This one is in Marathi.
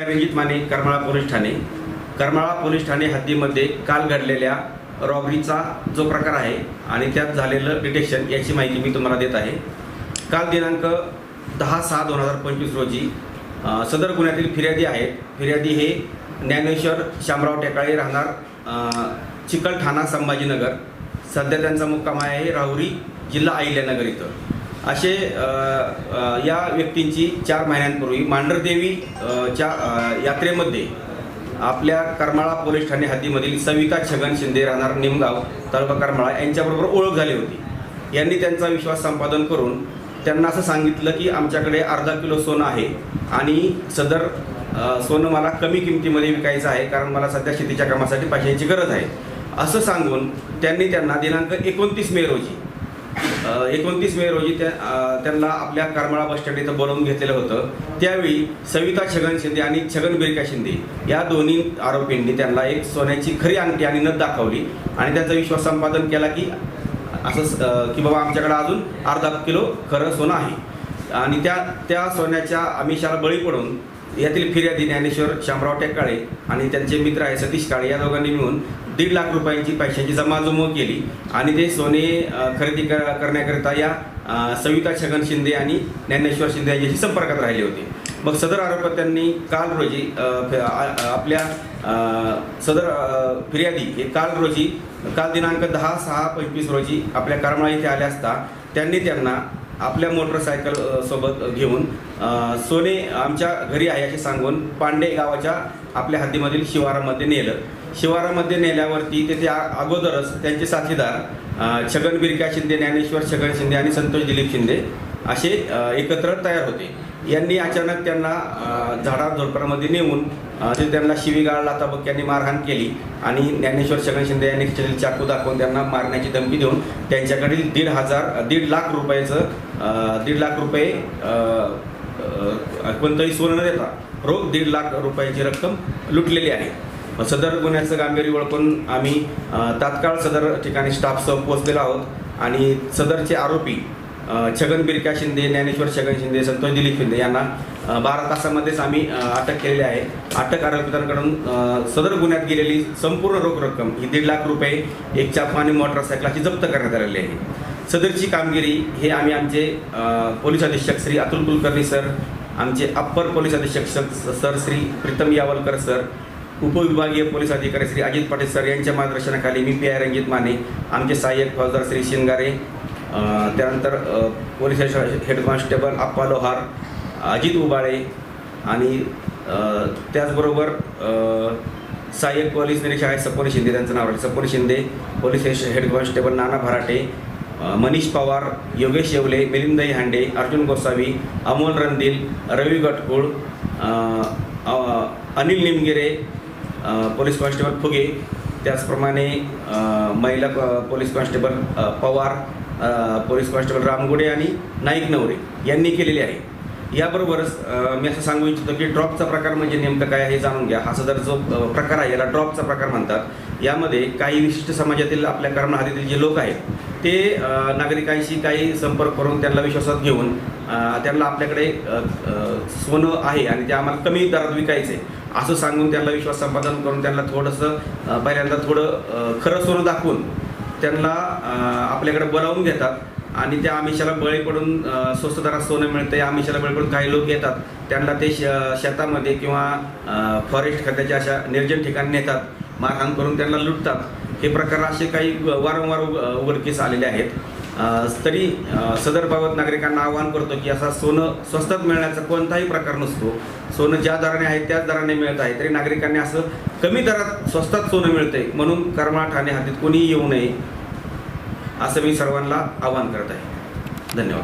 रंजित माने करमाळा पोलीस ठाणे. करमाळा पोलीस ठाणे हद्दीमध्ये काल घडलेल्या रॉबरीचा जो प्रकार आहे आणि त्यात झालेलं डिटेक्शन याची माहिती मी तुम्हाला देत आहे. काल दिनांक दहा सहा दोन हजार पंचवीस रोजी सदर गुन्ह्यातील फिर्यादी आहेत. फिर्यादी हे ज्ञानेश्वर शामराव टेकाळे राहणार अ, चिकलठाणा संभाजीनगर. सध्या त्यांचा मुक्काम आहे राहुरी जिल्हा अहिल्यानगर इथं. असे या व्यक्तींची चार महिन्यांपूर्वी मांढरदेवी च्या यात्रेमध्ये आपल्या करमाळा पोलीस ठाणे हद्दीमधील सविता छगन शिंदे राहणार निमगाव तालुका करमाळा यांच्याबरोबर ओळख झाली होती. यांनी त्यांचा विश्वास संपादन करून त्यांना असं सांगितलं की आमच्याकडे अर्धा किलो सोनं आहे आणि सदर सोनं मला कमी किमतीमध्ये विकायचं आहे कारण मला सध्या शेतीच्या कामासाठी पैशांची गरज आहे. असं सांगून त्यांनी त्यांना दिनांक एकोणतीस मे रोजी एकोणतीस मे रोजी त्या त्यांना आपल्या करमाळा बस स्टँड इथं बोलवून घेतलेलं होतं. त्यावेळी सविता छगन शिंदे आणि छगन बिरका शिंदे या दोन्ही आरोपींनी त्यांना एक सोन्याची खरी अंगठी आणि नथ दाखवली आणि त्यांचा विश्वास संपादन केला की असं की बाबा आमच्याकडे अजून अर्धा किलो खरं सोनं आहे. आणि त्या त्या सोन्याच्या आमिषाला बळी पडून यातील फिर्यादी ज्ञानेश्वर शामराव टेकाळे आणि त्यांचे मित्र आहे सतीश काळे या दोघांनी मिळून दीड लाख रुपयांची पैशांची जमाजमव केली. आणि ते सोने खरेदी कर करण्याकरिता या सविता छगन शिंदे आणि ज्ञानेश्वर शिंदे यांच्याशी संपर्कात राहिले होते. मग सदर आरोपत्यांनी काल रोजी आपल्या सदर फिर्यादी हे काल रोजी काल दिनांक दहा सहा पंचवीस रोजी आपल्या करमाळा इथे आल्या असता त्यांनी त्यांना आपल्या मोटरसायकल सोबत घेऊन सोने आमच्या घरी आहे असे सांगून पांडे गावाच्या आपल्या हद्दीमधील शिवारामध्ये नेलं. शिवारामध्ये नेल्यावरती तेथे अगोदरच त्यांचे साथीदार छगन बिरका शिंदे ज्ञानेश्वर छगन शिंदे आणि संतोष दिलीप शिंदे असे एकत्र तयार होते. यांनी अचानक त्यांना झाडा झोडपरामध्ये नेऊन ते त्यांना शिवीगाळ लाताबक्क्यांनी मारहाण केली आणि ज्ञानेश्वर छगन शिंदे यांनी चाकू दाखवून त्यांना मारण्याची धमकी देऊन त्यांच्याकडील दीड हजार दीड लाख रुपयाचं दीड लाख रुपये कोणतंही सोनं न देता रोख दीड लाख रुपयाची रक्कम लुटलेली आहे. सदर गुन्ह्याचं गांभीर्य ओळखून आम्ही तात्काळ सदर ठिकाणी स्टाफसह पोहोचलेलो आहोत आणि सदरचे आरोपी छगन बिरका शिंदे ज्ञानेश्वर छगन शिंदे संतोष दिलीप शिंदे यांना बारा तासामध्येच आम्ही अटक केलेली आहे. अटक आरोपितांकडून सदर गुन्ह्यात गेलेली संपूर्ण रोख रक्कम ही दीड लाख रुपये एक चाप आणि मोटरसायकलाची जप्त करण्यात आलेली आहे. सदरची कामगिरी हे आम्ही आमचे पोलीस अधीक्षक श्री अतुल कुलकर्णी सर आमचे अप्पर पोलीस अधीक्षक स- सर श्री प्रीतम यावलकर सर उपविभागीय पोलीस अधिकारी श्री अजित पाटील सर यांच्या मार्गदर्शनाखाली मी पी आय रंजित माने आमचे सहाय्यक फौजदार श्री शिंगारे त्यानंतर police head constable Appa Lohar Ajit Ubale आणि त्याचबरोबर सहाय्यक पोलीस निरीक्षक आहेत सपोनी शिंदे त्यांचं नाव आहे सपोनी Shinde police head- head constable Nana Bharate Manish Pawar Yogesh Yewale Milind Hande Arjun Gosavi Amol Randil Ravi Gatkul Anil Nimgire police constable Phuge त्याचप्रमाणे महिला police constable Pawar police constable Ramgude आणि नाईक नवरे यांनी केलेली आहे. याबरोबरच मी असं सांगू इच्छितो की ड्रॉपचा प्रकार म्हणजे नेमकं काय हे जाणून घ्या. हा सदर जो प्रकार आहे याला ड्रॉपचा प्रकार म्हणतात. यामध्ये काही विशिष्ट समाजातील आपल्या कर्महारीतील जे लोक आहेत ते नागरिकांशी काही संपर्क करून त्यांना विश्वासात घेऊन त्यांना आपल्याकडे सोनं आहे आणि ते आम्हाला कमी दरात विकायचं आहे असं सांगून त्यांना विश्वास संपादन करून त्यांना थोडंसं पहिल्यांदा थोडं खरं सोनं दाखवून त्यांना आपल्याकडे बोलावून घेतात आणि त्या आमिषाला बळी पडून स्वस्त दरात सोनं मिळतं या आमिषाला बळी पडून काही लोक येतात. त्यांना ते श शेतामध्ये किंवा फॉरेस्ट खात्याच्या अशा निर्जन ठिकाणी नेतात मारहाण करून त्यांना लुटतात. हे प्रकार असे काही वारंवार उघडकीस आलेले आहेत. तरी सदर बाबत नागरिकांना आवाहन करतो की असा सोनं स्वस्तात मिळण्याचा कोणताही प्रकार नसतो. सोनं ज्या दराने आहे त्याच दराने मिळत आहे. तरी नागरिकांनी असं कमी दरात स्वस्तात सोनं मिळतंय. म्हणून करमाळ ठाणे हातीत कोणीही येऊ नये. असं मी सर्वांना आवाहन करत आहे. धन्यवाद.